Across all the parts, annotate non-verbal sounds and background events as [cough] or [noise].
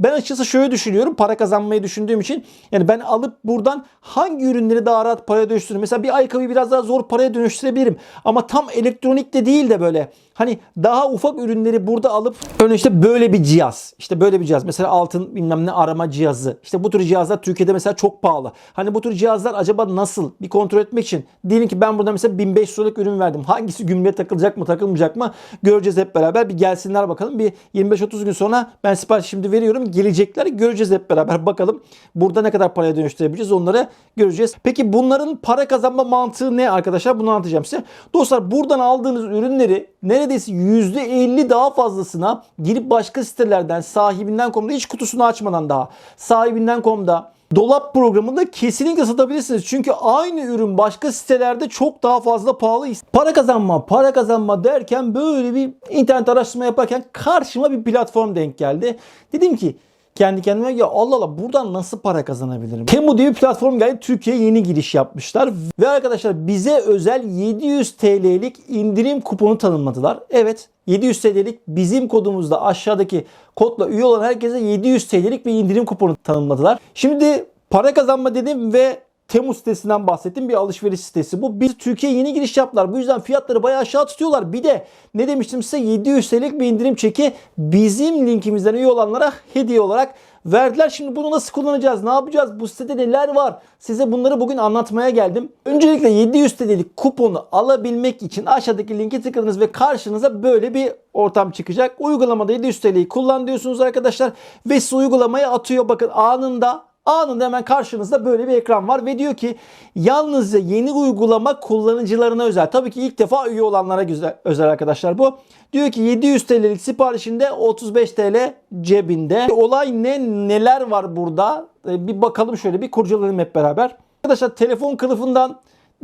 Ben açıkçası şöyle düşünüyorum. Para kazanmayı düşündüğüm için. Yani ben alıp buradan hangi ürünleri daha rahat paraya dönüştürürüm? Mesela bir ayakkabıyı biraz daha zor paraya dönüştürebilirim. Ama tam elektronik de değil de böyle hani daha ufak ürünleri burada alıp örneğin işte böyle bir cihaz. işte böyle bir cihaz. Mesela altın bilmem ne arama cihazı. İşte bu tür cihazlar Türkiye'de mesela çok pahalı. Hani bu tür cihazlar acaba nasıl bir kontrol etmek için diyelim ki ben burada mesela 1500 liralık ürün verdim. Hangisi gümrüğe takılacak mı takılmayacak mı göreceğiz hep beraber. Bir gelsinler bakalım. Bir 25-30 gün sonra ben sipariş şimdi veriyorum. Gelecekler göreceğiz hep beraber. Bakalım burada ne kadar paraya dönüştürebileceğiz onları göreceğiz. Peki bunların para kazanma mantığı ne arkadaşlar? Bunu anlatacağım size. Dostlar buradan aldığınız ürünleri neredeyse %50 daha fazlasına girip başka sitelerden sahibinden.com'da hiç kutusunu açmadan daha sahibinden.com'da Dolap programında kesinlikle satabilirsiniz. Çünkü aynı ürün başka sitelerde çok daha fazla pahalı. Para kazanma, para kazanma derken böyle bir internet araştırma yaparken karşıma bir platform denk geldi. Dedim ki kendi kendime ya Allah Allah buradan nasıl para kazanabilirim? Temu diye bir platform geldi. Türkiye'ye yeni giriş yapmışlar. Ve arkadaşlar bize özel 700 TL'lik indirim kuponu tanımladılar. Evet 700 TL'lik bizim kodumuzda aşağıdaki kodla üye olan herkese 700 TL'lik bir indirim kuponu tanımladılar. Şimdi para kazanma dedim ve Temu sitesinden bahsettim. Bir alışveriş sitesi. Bu bir Türkiye'ye yeni giriş yaptılar. Bu yüzden fiyatları bayağı aşağı tutuyorlar. Bir de ne demiştim size 700 TL'lik bir indirim çeki bizim linkimizden üye olanlara hediye olarak verdiler. Şimdi bunu nasıl kullanacağız? Ne yapacağız? Bu sitede neler var? Size bunları bugün anlatmaya geldim. Öncelikle 700 TL'lik kuponu alabilmek için aşağıdaki linki tıkladınız ve karşınıza böyle bir ortam çıkacak. Uygulamada 700 TL'yi kullan diyorsunuz arkadaşlar ve size uygulamayı atıyor. Bakın anında Anında hemen karşınızda böyle bir ekran var ve diyor ki yalnızca yeni uygulama kullanıcılarına özel. Tabii ki ilk defa üye olanlara özel arkadaşlar bu. Diyor ki 700 TL'lik siparişinde 35 TL cebinde. Olay ne neler var burada? Ee, Bir bakalım şöyle bir kurcalayalım hep beraber. Arkadaşlar telefon kılıfından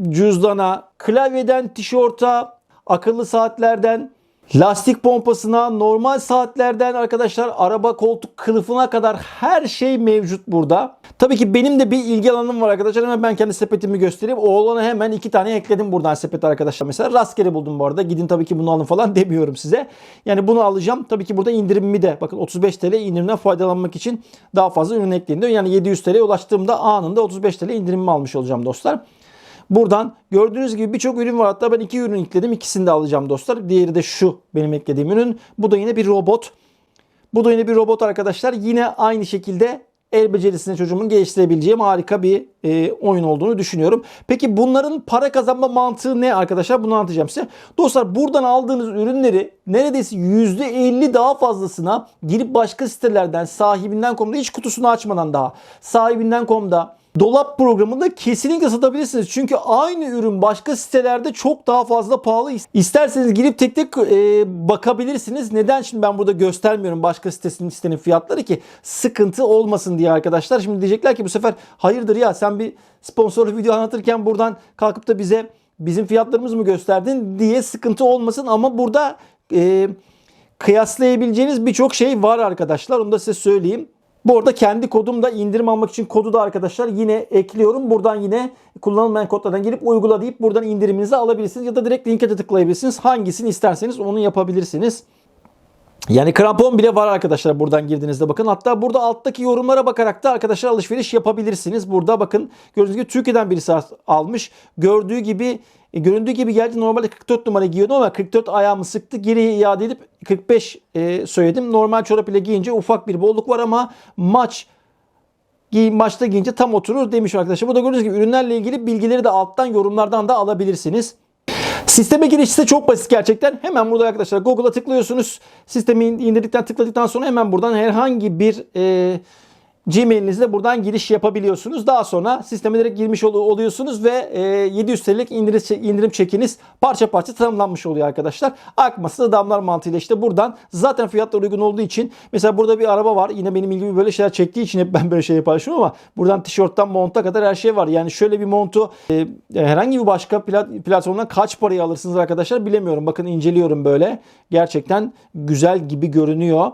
cüzdana, klavyeden tişörta, akıllı saatlerden Lastik pompasına, normal saatlerden arkadaşlar araba koltuk kılıfına kadar her şey mevcut burada. Tabii ki benim de bir ilgi alanım var arkadaşlar. Hemen ben kendi sepetimi göstereyim. Oğlana hemen iki tane ekledim buradan sepete arkadaşlar. Mesela rastgele buldum bu arada. Gidin tabii ki bunu alın falan [laughs] demiyorum size. Yani bunu alacağım. Tabii ki burada indirimimi de bakın 35 TL indirimden faydalanmak için daha fazla ürün ekleyin. Yani 700 TL'ye ulaştığımda anında 35 TL indirimimi almış olacağım dostlar. Buradan gördüğünüz gibi birçok ürün var. Hatta ben iki ürün ekledim. İkisini de alacağım dostlar. Diğeri de şu benim eklediğim ürün. Bu da yine bir robot. Bu da yine bir robot arkadaşlar. Yine aynı şekilde el becerisini çocuğumun geliştirebileceğim harika bir e, oyun olduğunu düşünüyorum. Peki bunların para kazanma mantığı ne arkadaşlar? Bunu anlatacağım size. Dostlar buradan aldığınız ürünleri neredeyse %50 daha fazlasına girip başka sitelerden sahibinden.com'da hiç kutusunu açmadan daha sahibinden.com'da Dolap programında kesinlikle satabilirsiniz. Çünkü aynı ürün başka sitelerde çok daha fazla pahalı. İsterseniz girip tek tek e, bakabilirsiniz. Neden şimdi ben burada göstermiyorum başka sitesinin sitenin fiyatları ki sıkıntı olmasın diye arkadaşlar. Şimdi diyecekler ki bu sefer hayırdır ya sen bir sponsorlu video anlatırken buradan kalkıp da bize bizim fiyatlarımızı mı gösterdin diye sıkıntı olmasın. Ama burada e, kıyaslayabileceğiniz birçok şey var arkadaşlar. Onu da size söyleyeyim. Bu arada kendi kodumda indirim almak için kodu da arkadaşlar yine ekliyorum. Buradan yine kullanılmayan kodlardan girip uygula deyip buradan indiriminizi alabilirsiniz. Ya da direkt linke de tıklayabilirsiniz. Hangisini isterseniz onu yapabilirsiniz. Yani krampon bile var arkadaşlar buradan girdiğinizde bakın. Hatta burada alttaki yorumlara bakarak da arkadaşlar alışveriş yapabilirsiniz. Burada bakın gördüğünüz gibi Türkiye'den birisi almış. Gördüğü gibi e, göründüğü gibi geldi. Normalde 44 numara giyiyordum ama 44 ayağımı sıktı. Geri iade edip 45 e, söyledim. Normal çorap ile giyince ufak bir bolluk var ama maç giy, maçta giyince tam oturur demiş arkadaşlar. Bu da gördüğünüz gibi ürünlerle ilgili bilgileri de alttan yorumlardan da alabilirsiniz. Sisteme giriş ise çok basit gerçekten. Hemen burada arkadaşlar Google'a tıklıyorsunuz. Sistemi indirdikten tıkladıktan sonra hemen buradan herhangi bir e, Gmail'inizle buradan giriş yapabiliyorsunuz. Daha sonra sisteme direkt girmiş ol- oluyorsunuz ve e, 700 TL'lik indirim, indirim çekiniz parça parça tanımlanmış oluyor arkadaşlar. Akması da damlar mantığıyla işte buradan zaten fiyatlar uygun olduğu için mesela burada bir araba var. Yine benim ilgimi böyle şeyler çektiği için hep ben böyle şey paylaşıyorum ama buradan tişörtten monta kadar her şey var. Yani şöyle bir montu e, herhangi bir başka plat, platformdan kaç paraya alırsınız arkadaşlar bilemiyorum. Bakın inceliyorum böyle. Gerçekten güzel gibi görünüyor.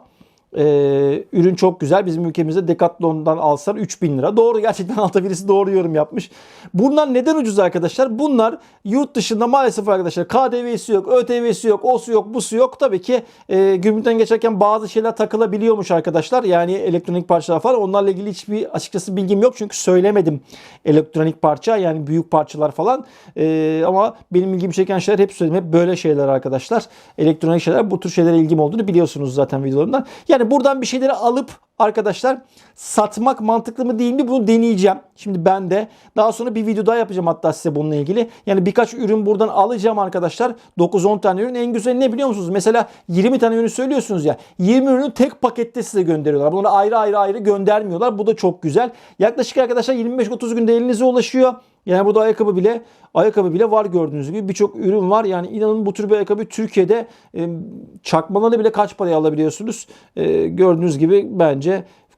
Ee, ürün çok güzel. Bizim ülkemizde Decathlon'dan alsan 3000 lira. Doğru gerçekten [laughs] altta birisi doğru yorum yapmış. Bunlar neden ucuz arkadaşlar? Bunlar yurt dışında maalesef arkadaşlar KDV'si yok, ÖTV'si yok, osu yok, busu yok. Tabii ki e, gümrükten geçerken bazı şeyler takılabiliyormuş arkadaşlar. Yani elektronik parçalar falan. Onlarla ilgili hiçbir açıkçası bilgim yok. Çünkü söylemedim elektronik parça yani büyük parçalar falan. E, ama benim ilgimi çeken şeyler hep söyledim. Hep böyle şeyler arkadaşlar. Elektronik şeyler bu tür şeylere ilgim olduğunu biliyorsunuz zaten videolarımdan. Yani buradan bir şeyleri alıp arkadaşlar satmak mantıklı mı değil mi bunu deneyeceğim. Şimdi ben de daha sonra bir video daha yapacağım hatta size bununla ilgili. Yani birkaç ürün buradan alacağım arkadaşlar. 9-10 tane ürün en güzeli ne biliyor musunuz? Mesela 20 tane ürün söylüyorsunuz ya. 20 ürünü tek pakette size gönderiyorlar. Bunları ayrı ayrı ayrı göndermiyorlar. Bu da çok güzel. Yaklaşık arkadaşlar 25-30 günde elinize ulaşıyor. Yani burada ayakkabı bile ayakkabı bile var gördüğünüz gibi birçok ürün var. Yani inanın bu tür bir ayakkabı Türkiye'de e, çakmalarını bile kaç paraya alabiliyorsunuz. E, gördüğünüz gibi bence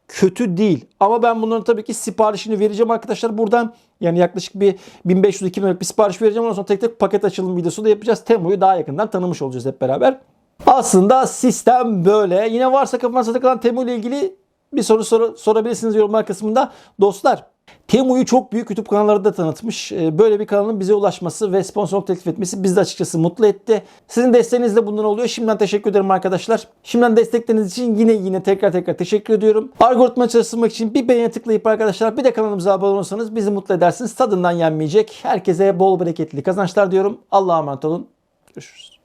kötü değil. Ama ben bunların tabii ki siparişini vereceğim arkadaşlar buradan. Yani yaklaşık bir 1500-2000 liralık bir sipariş vereceğim. Ondan sonra tek tek paket açılım videosu da yapacağız. Temu'yu daha yakından tanımış olacağız hep beraber. Aslında sistem böyle. Yine varsa kafanızda takılan Temu ile ilgili bir soru sor- sorabilirsiniz yorumlar kısmında. Dostlar Temu'yu çok büyük YouTube kanalları da tanıtmış. Ee, Böyle bir kanalın bize ulaşması ve sponsorluk teklif etmesi bizi de açıkçası mutlu etti. Sizin desteğiniz de bundan oluyor. Şimdiden teşekkür ederim arkadaşlar. Şimdiden destekleriniz için yine yine tekrar tekrar teşekkür ediyorum. Algoritma çalıştırmak için bir beğeni tıklayıp arkadaşlar bir de kanalımıza abone olursanız bizi mutlu edersiniz. Tadından yenmeyecek. Herkese bol bereketli kazançlar diyorum. Allah'a emanet olun. Görüşürüz.